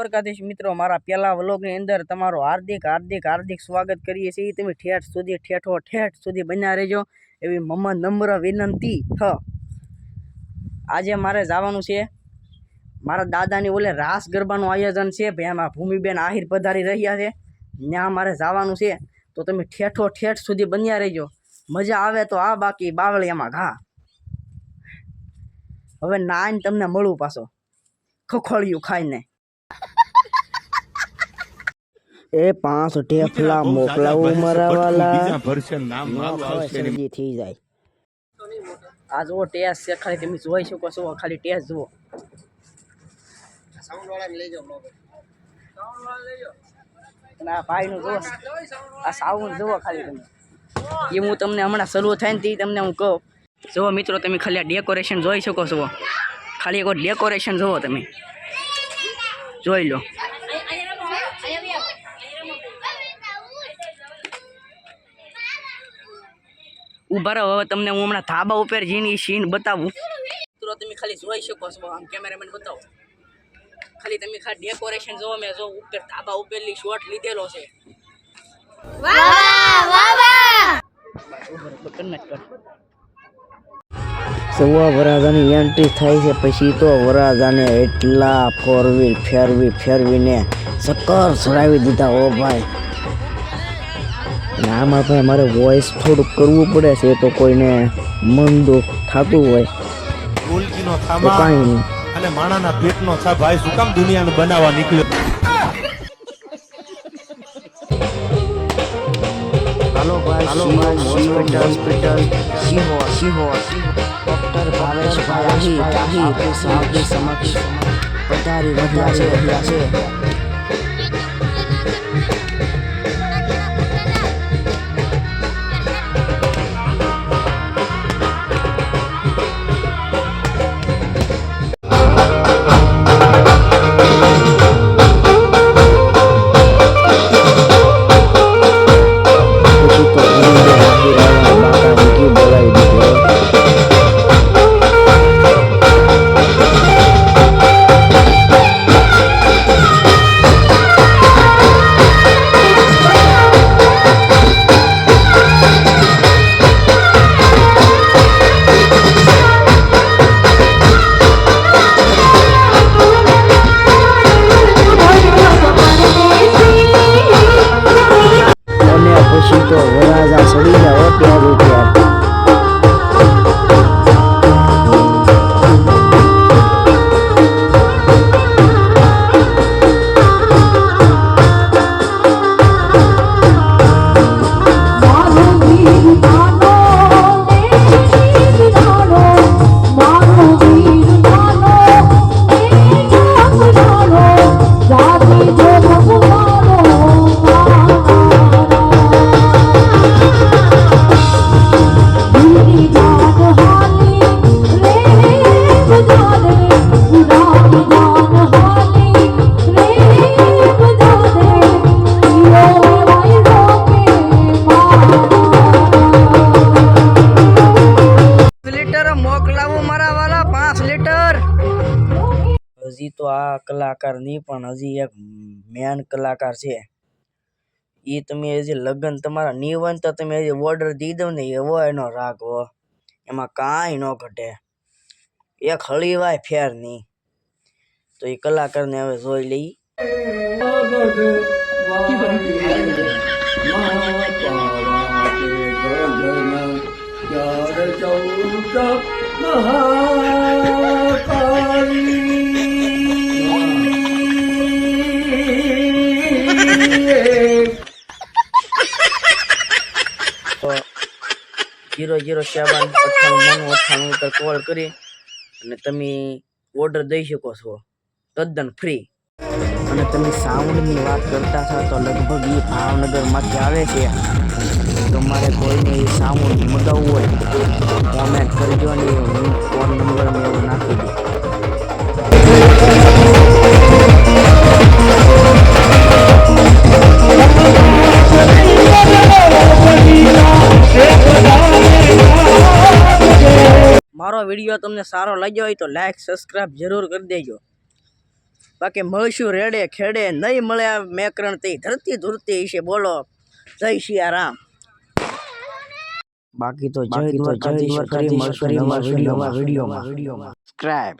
દ્વારકાધીશ મિત્રો, મારા પહેલા વ્લોગની અંદર તમારું હાર્દિક હાર્દિક હાર્દિક સ્વાગત કરીએ છીએ. તમે ઠેઠ સુધી, ઠેઠો, ઠેઠ સુધી બન્યા રહેજો. એવી મમ્મા નમ્ર વિનંતી. હ. આજે મારે જવાનું છે. મારા દાદાની ઓલે રાસ ગરબાનું આયોજન છે. ભાઈ એમાં ભૂમિબેન આહિર પધારી રહ્યા છે. ત્યાં મારે જવાનું છે. તો તમે ઠેઠો, ઠેઠ સુધી બન્યા રહેજો. મજા આવે તો આ બાકી બાવળિયામાં ઘા. હવે નાઈને તમને મળું પાછો. ખખોળિયું ખાઈને. એ પાંચ ઢેફલા મોકલાવું મારા વાલા. બીજા ભરશે નામ મારું આવશે ને. શરદી થઈ જાય. આ જુઓ ટેસ્ટ છે ખાલી તમે જોઈ શકો છો ખાલી ટેસ્ટ જુઓ. અને આ ભાઈનું જુઓ આ સાઉન્ડ જુઓ ખાલી તમે. એ હું તમને હમણાં શરૂ થાય ને તે તમને હું કહું. જુઓ મિત્રો તમે ખાલી આ ડેકોરેશન જોઈ શકો છો. ખાલી એક ડેકોરેશન જુઓ તમે. જોઈ લો. ઊભા રહો. હવે તમને હું હમણાં ધાબા ઉપર જઈને સીન બતાવું. મિત્રો તમે ખાલી જોઈ શકો છો. આમ કેમેરામેન બતાવો. ખાલી તમે ખાલી ડેકોરેશન જોવો મેં જો ઉપર ધાબા ઉપરલી શોટ લીધેલો છે. સવા વરાજાની એન્ટ્રી થાય છે. પછી તો વરાજાને એટલા ફોરવી ફેરવી ફેરવીને ચક્કર ચડાવી દીધા. ઓ ભાઈ. અને આમાં ભાઈ મારે વોઇસ થોડુંક કરવું પડે છે તો કોઈને મન દુઃખ થતું હોય. ઢોલકીનો થામા કાંઈ નહીં. અને માણાના પેટનો છા ભાઈ શું કામ દુનિયાને બનાવવા નીકળ્યો? હાલો ભાઈ હાલો ભાઈ હોસ્પિટલ હોસ્પિટલ. સિંહો સિંહો ડોક્ટર આહી આપણી આપણી સમક્ષ. પધારી રહ્યા છે. રહ્યા છે. હજી તો આ કલાકાર નહીં પણ હજી એક મેન કલાકાર છે એ તમે હજી લગ્ન તમારા નહીં હોય તો તમે હજી ઓર્ડર દીધો દો ને એવો એનો રાગ હો એમાં કાંઈ ન ઘટે એક હળીવાય ફેર નહીં તો એ કલાકારને હવે જોઈ લઈ તો જીરો જીરો સેવન અઠ્ઠાણું નવ્વાણું અઠ્ઠાણું ઉપર કોલ કરી અને તમે ઓર્ડર દઈ શકો છો. તદ્દન ફ્રી અને તમે સાઉન્ડની વાત કરતા હતા તો લગભગ એ ભાવનગરમાંથી આવે છે. તમારે કોઈને એ સાઉન્ડ મગાવવું હોય કોમેન્ટ કરજો ને ફોન નંબર મેં નાખી દઉં મારો વીડિયો તમને સારો લાગ્યો હોય તો લાઇક સબસ્ક્રાઈબ જરૂર કરી દેજો. બાકી મળશું રેડે ખેડે નહીં મળ્યા મેકરણ તે ધરતી ધૂરતી છે બોલો. જય સિયારામ બાકી તો જય દ્વારકાધીશ ફરી મળશું નવા વિડીયોમાં. વિડીયોમાં. સબસ્ક્રાઇબ